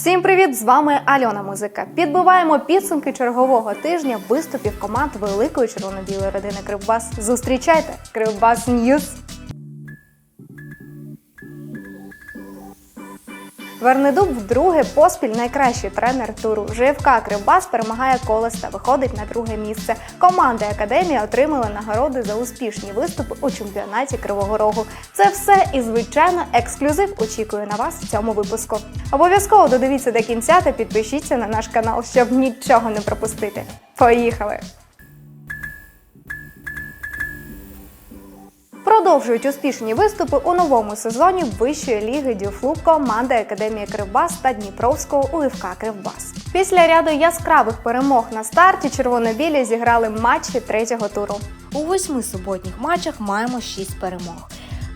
Всім привіт! З вами Альона Музика. Підбиваємо підсумки чергового тижня виступів команд великої червоно-білої родини Кривбас. Зустрічайте Кривбас Ньюз! Вернедуб вдруге поспіль найкращий тренер туру. ЖФК Кривбас перемагає колес та виходить на друге місце. Команди Академії отримали нагороди за успішні виступи у чемпіонаті Кривого Рогу. Це все і звичайно ексклюзив очікує на вас в цьому випуску. Обов'язково додивіться до кінця та підпишіться на наш канал, щоб нічого не пропустити. Поїхали! Продовжують успішні виступи у новому сезоні Вищої ліги Дюфлуб команди Академії Кривбас та Дніпровського УФК Кривбас. Після ряду яскравих перемог на старті червоно-білі зіграли матчі третього туру. У восьми суботніх матчах маємо шість перемог.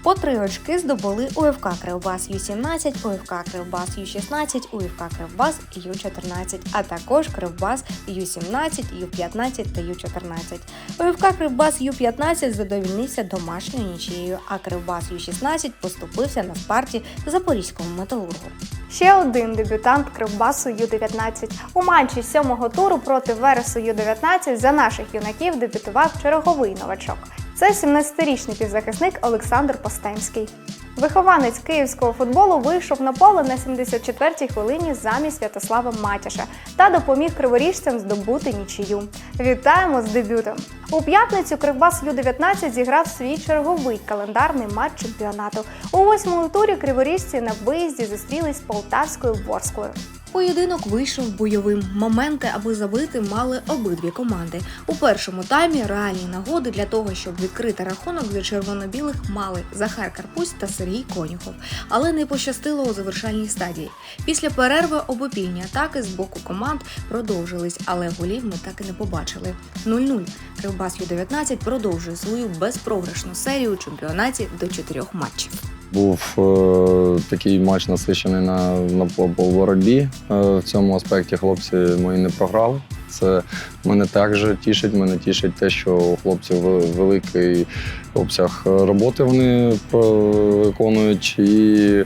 По три очки здобули УФК Кривбас Ю-17, УФК Кривбас Ю-16, УФК Кривбас Ю-14, а також Кривбас Ю-17, Ю-15 та Ю-14. УФК Кривбас Ю-15 задовільнився домашньою нічією, а Кривбас Ю-16 поступився на спарті Запорізькому металургу. Ще один дебютант Кривбасу Ю-19. У матчі сьомого туру проти Вересу Ю-19 за наших юнаків дебютував черговий новачок. Це 17-річний півзахисник Олександр Постемський. Вихованець київського футболу вийшов на поле на 74-й хвилині замість Святослава Матяша та допоміг криворіжцям здобути нічию. Вітаємо з дебютом! У п'ятницю Кривбас Ю-19 зіграв свій черговий календарний матч чемпіонату. У восьмому турі криворіжці на виїзді зустрілись з полтавською Ворською. Поєдинок вийшов бойовим. Моменти, аби забити, мали обидві команди. У першому таймі реальні нагоди для того, щоб відкрити рахунок для червоно-білих мали Захар Карпусь та Сергій Конюхов, але не пощастило у завершальній стадії. Після перерви обопільні атаки з боку команд продовжились, але голів ми так і не побачили. 0-0. Кривбас Ю-19 продовжує свою безпрограшну серію у чемпіонаті до чотирьох матчів. Був е, такий матч насичений на, на боротьбі. Е, в цьому аспекті хлопці мої не програли. Це мене також тішить. Мене тішить те, що у хлопців великий обсяг роботи вони виконують і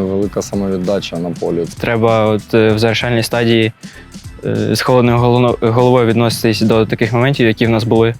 велика самовіддача на полі. Треба от е, в завершальній стадії е, з холодною головою відноситись до таких моментів, які в нас були.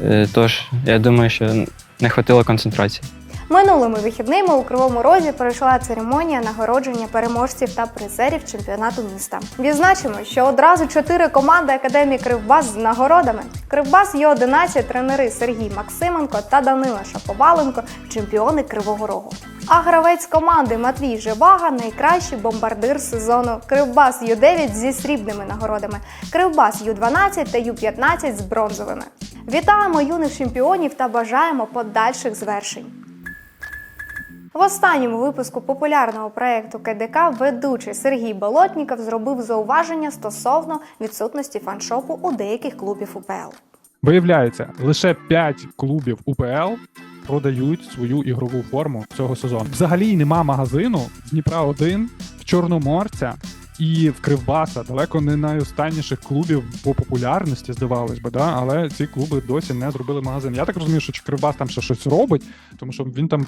Е, Тож, я думаю, що не хватило концентрації. Минулими вихідними у Кривому Розі пройшла церемонія нагородження переможців та призерів чемпіонату міста. Відзначимо, що одразу чотири команди Академії Кривбас з нагородами. Кривбас Ю-11 тренери Сергій Максименко та Данила Шаповаленко чемпіони Кривого Рогу. А гравець команди Матвій Живага найкращий бомбардир сезону. Кривбас Ю-9 зі срібними нагородами, Кривбас Ю-12 та Ю-15 з бронзовими. Вітаємо юних чемпіонів та бажаємо подальших звершень. В останньому випуску популярного проекту КДК ведучий Сергій Болотніков зробив зауваження стосовно відсутності фаншопу у деяких клубів УПЛ. Виявляється, лише 5 клубів УПЛ продають свою ігрову форму цього сезону. Взагалі нема магазину Дніпра 1 в Чорноморця і в Кривбаса. Далеко не найостанніших клубів по популярності, здавалось би, да? але ці клуби досі не зробили магазин. Я так розумію, що Кривбас там ще щось робить, тому що він там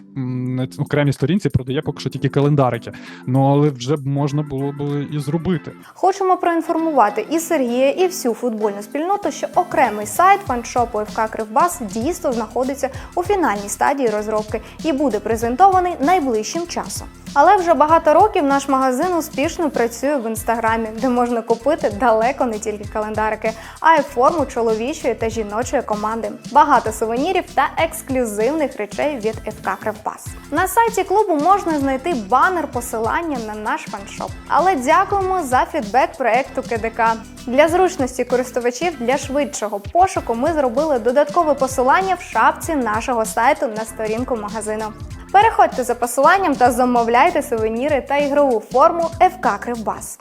на окремій сторінці продає поки що тільки календарики. Ну але вже б можна було б і зробити. Хочемо проінформувати і Сергія, і всю футбольну спільноту, що окремий сайт фаншопу ФК Кривбас дійсно знаходиться у фінальній стадії розробки і буде презентований найближчим часом. Але вже багато років наш магазин успішно працює в інстаграмі, де можна купити далеко не тільки календарики, а й форму чоловічої та жіночої команди. Багато сувенірів та ексклюзивних речей від ФК Кривбас. На сайті клубу можна знайти банер посилання на наш фаншоп. Але дякуємо за фідбек проекту КДК. Для зручності користувачів для швидшого пошуку ми зробили додаткове посилання в шапці нашого сайту на сторінку магазину. Переходьте за посиланням та замовляйте сувеніри та ігрову форму ФК Кривбас.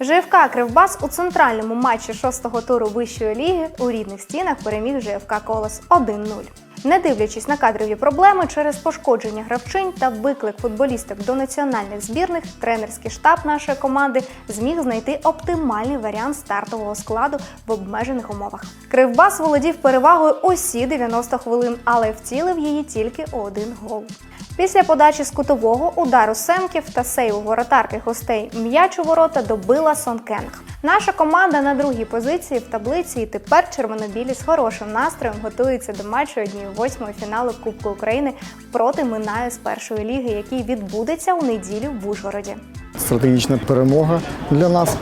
ЖФК Кривбас у центральному матчі шостого туру вищої ліги у рідних стінах переміг ЖФК Колос 1-0. Не дивлячись на кадрові проблеми через пошкодження гравчинь та виклик футболісток до національних збірних, тренерський штаб нашої команди зміг знайти оптимальний варіант стартового складу в обмежених умовах. Кривбас володів перевагою усі 90 хвилин, але втілив її тільки один гол. Після подачі з кутового удару Семків та сейву воротарки гостей м'яч у ворота добила Сон Кенг. Наша команда на другій позиції в таблиці, і тепер червонобілі з хорошим настроєм готуються до матчу однієї восьмої фіналу Кубку України проти Минаю з першої ліги, який відбудеться у неділю в Ужгороді. стратегічна перемога для нас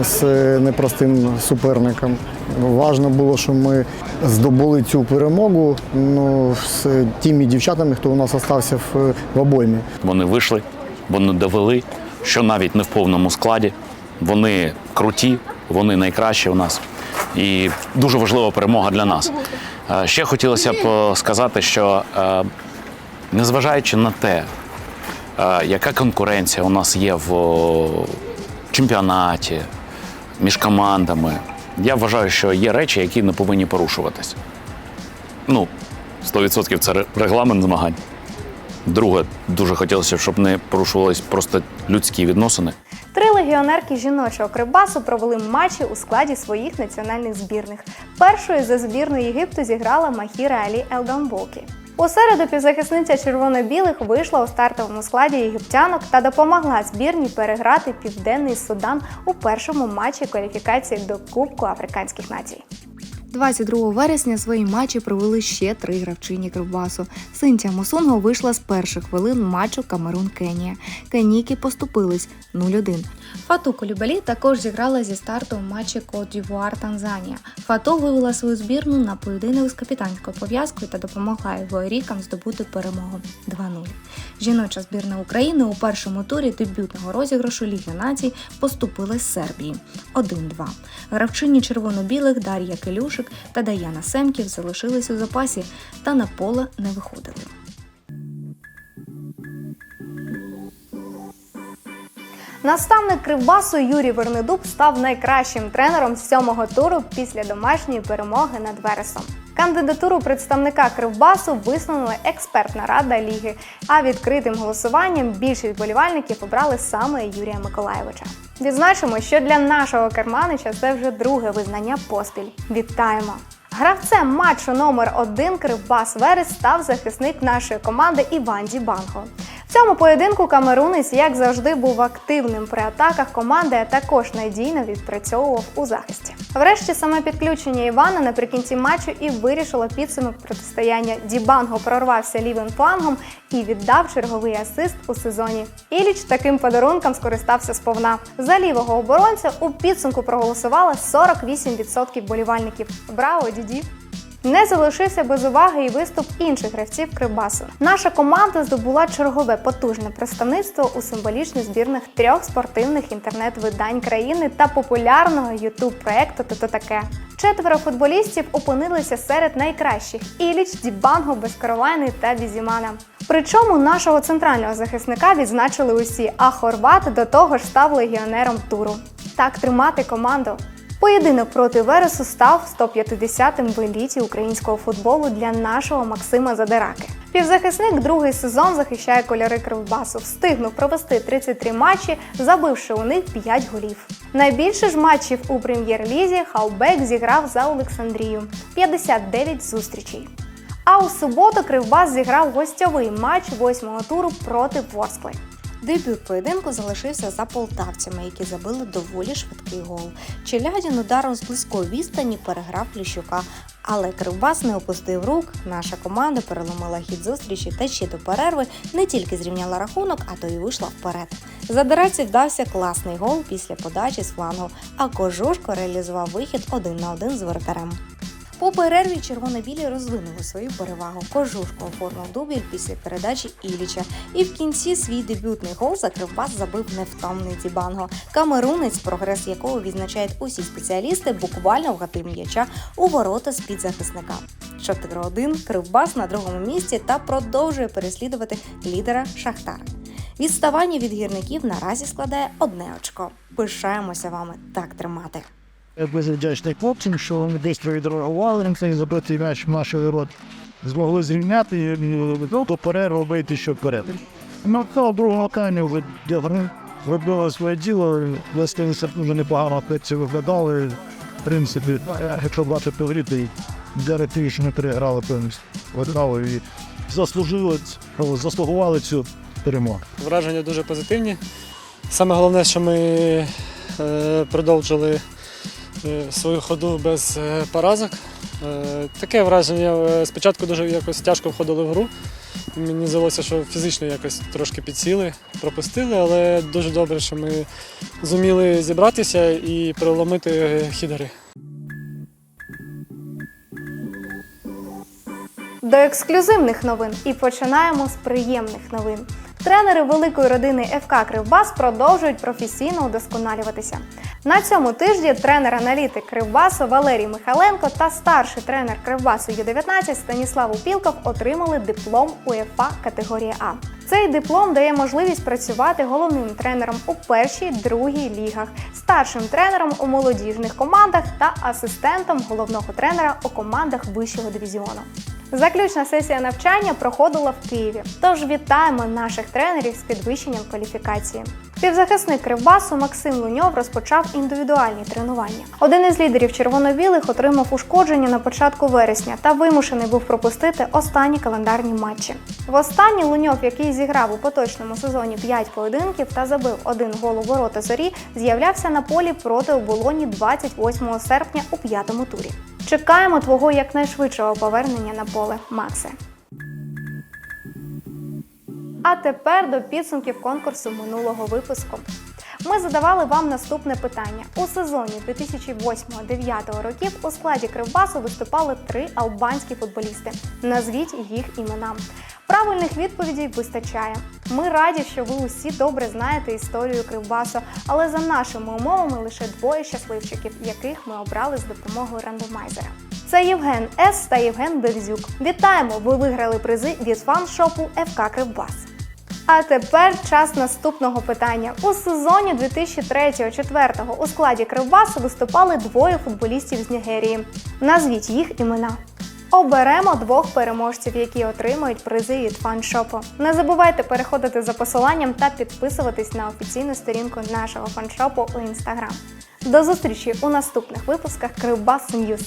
з непростим суперником. Важно було, що ми здобули цю перемогу ну, з тими дівчатами, хто у нас залишився в, в обоймі. Вони вийшли, вони довели, що навіть не в повному складі. Вони круті, вони найкращі у нас. І дуже важлива перемога для нас. Е, Ще хотілося б е, сказати, що е, незважаючи на те, яка конкуренція у нас є в чемпіонаті, між командами, я вважаю, що є речі, які не повинні порушуватись. Ну, 100% це регламент змагань. Друге, дуже хотілося, б, щоб не порушувались просто людські відносини. Легіонерки жіночого Кривбасу провели матчі у складі своїх національних збірних. Першою за збірну Єгипту зіграла Махіра Алі Елгамбокі. У середу півзахисниця червоно-білих вийшла у стартовому складі єгиптянок та допомогла збірні переграти південний Судан у першому матчі кваліфікації до Кубку африканських націй. 22 вересня свої матчі провели ще три гравчині Кривбасу. Синтія Мосунго вийшла з перших хвилин матчу Камерун-Кенія. Кеніки поступились 0-1. Фату Колюбалі також зіграла зі старту у матчі Кот Дівуар Танзанія. Фату вивела свою збірну на поєдинок з капітанською пов'язкою та допомогла івоерікам здобути перемогу 2-0. Жіноча збірна України у першому турі дебютного розіграшу Ліги націй поступила з Сербії 1-2. Гравчині червоно-білих Дар'я Келюшик та Даяна Семків залишились у запасі та на поле не виходили. Наставник Кривбасу Юрій Вернедуб став найкращим тренером сьомого туру після домашньої перемоги над Вересом. Кандидатуру представника Кривбасу висунула експертна рада ліги, а відкритим голосуванням більшість болівальників обрали саме Юрія Миколаєвича. Відзначимо, що для нашого керманича це вже друге визнання поспіль. Вітаємо! Гравцем матчу номер один Кривбас Верес став захисник нашої команди Іван Дібанго. Цьому поєдинку камерунець, як завжди, був активним при атаках команди, а також надійно відпрацьовував у захисті. Врешті саме підключення Івана наприкінці матчу і вирішило підсумок протистояння. Дібанго прорвався лівим флангом і віддав черговий асист у сезоні. Іліч таким подарунком скористався сповна. За лівого оборонця у підсумку проголосувало 48% болівальників. Браво, діді! Не залишився без уваги і виступ інших гравців Кривбасу. Наша команда здобула чергове потужне представництво у символічних збірних трьох спортивних інтернет-видань країни та популярного ютуб проекту «Тото таке. Четверо футболістів опинилися серед найкращих: Іліч, Дібанго, Безкоровайний та Бізімана. Причому нашого центрального захисника відзначили усі, а Хорват до того ж став легіонером туру. Так тримати команду. Поєдинок проти Вересу став 150-м в еліті українського футболу для нашого Максима Задираки. Півзахисник другий сезон захищає кольори Кривбасу, встигнув провести 33 матчі, забивши у них 5 голів. Найбільше ж матчів у прем'єр-лізі Халбек зіграв за Олександрію 59 зустрічей. А у суботу Кривбас зіграв гостьовий матч восьмого туру проти Ворскли. Дебют поєдинку залишився за полтавцями, які забили доволі швидкий гол. Челядін ударом з близької відстані переграв Плющука, але Кривбас не опустив рук. Наша команда переломила хід зустрічі та ще до перерви не тільки зрівняла рахунок, а то й вийшла вперед. Задираці вдався класний гол після подачі з флангу, а Кожушко реалізував вихід один на один з воротарем. По перерві червоно-білі розвинули свою перевагу. Кожушко оформив дубль після передачі Іліча. І в кінці свій дебютний гол за Кривбас забив невтомний Дібанго. Камерунець, прогрес якого відзначають усі спеціалісти, буквально вгатив м'яча у ворота з-під захисника. 4-1 Кривбас на другому місці та продовжує переслідувати лідера Шахтар. Відставання від гірників наразі складає одне очко. Пишаємося вами так тримати. Я дуже вдячний хлопцям, що вони десь відреагували забитий м'яч в наш рот. Змогли зрівняти і ну, до перерви вийти ще вперед. Ну, то для гри робили своє діло, власне, дуже непогано хлопці виглядали. В принципі, якщо то й для тих, що не переграли повністю. Виграли і заслужили, заслугували цю перемогу. Враження дуже позитивні. Саме головне, що ми е, продовжили свою ходу без е, поразок. Е, таке враження е, спочатку дуже якось тяжко входили в гру. Мені здалося, що фізично якось трошки підсіли, пропустили, але дуже добре, що ми зуміли зібратися і переломити хід гри. До ексклюзивних новин і починаємо з приємних новин. Тренери великої родини ФК Кривбас продовжують професійно удосконалюватися. На цьому тижні тренер-аналітик Кривбасу Валерій Михайленко та старший тренер Кривбасу Ю-19 Станіслав Упілков отримали диплом УЄФА категорії А. Цей диплом дає можливість працювати головним тренером у першій, другій лігах, старшим тренером у молодіжних командах та асистентом головного тренера у командах вищого дивізіону. Заключна сесія навчання проходила в Києві. Тож вітаємо наших тренерів з підвищенням кваліфікації. Півзахисник Кривбасу Максим Луньов розпочав індивідуальні тренування. Один із лідерів червоно-білих отримав ушкодження на початку вересня та вимушений був пропустити останні календарні матчі. Востаннє Луньов, який зіграв у поточному сезоні 5 поєдинків та забив один гол у ворота зорі, з'являвся на полі проти оболоні 28 серпня у п'ятому турі. Чекаємо твого якнайшвидшого повернення на поле, Максе. А тепер до підсумків конкурсу минулого випуску. Ми задавали вам наступне питання. У сезоні 2008-2009 років у складі Кривбасу виступали три албанські футболісти. Назвіть їх імена. Правильних відповідей вистачає. Ми раді, що ви усі добре знаєте історію Кривбасу, але за нашими умовами лише двоє щасливчиків, яких ми обрали з допомогою рандомайзера. Це Євген С та Євген Бевзюк. Вітаємо! Ви виграли призи від фан-шопу ФК Кривбас. А тепер час наступного питання. У сезоні 2003-2004 у складі Кривбасу виступали двоє футболістів з Нігерії. Назвіть їх імена. Оберемо двох переможців, які отримають призи від фаншопу. Не забувайте переходити за посиланням та підписуватись на офіційну сторінку нашого фаншопу у інстаграм. До зустрічі у наступних випусках Кривбас Ньюз.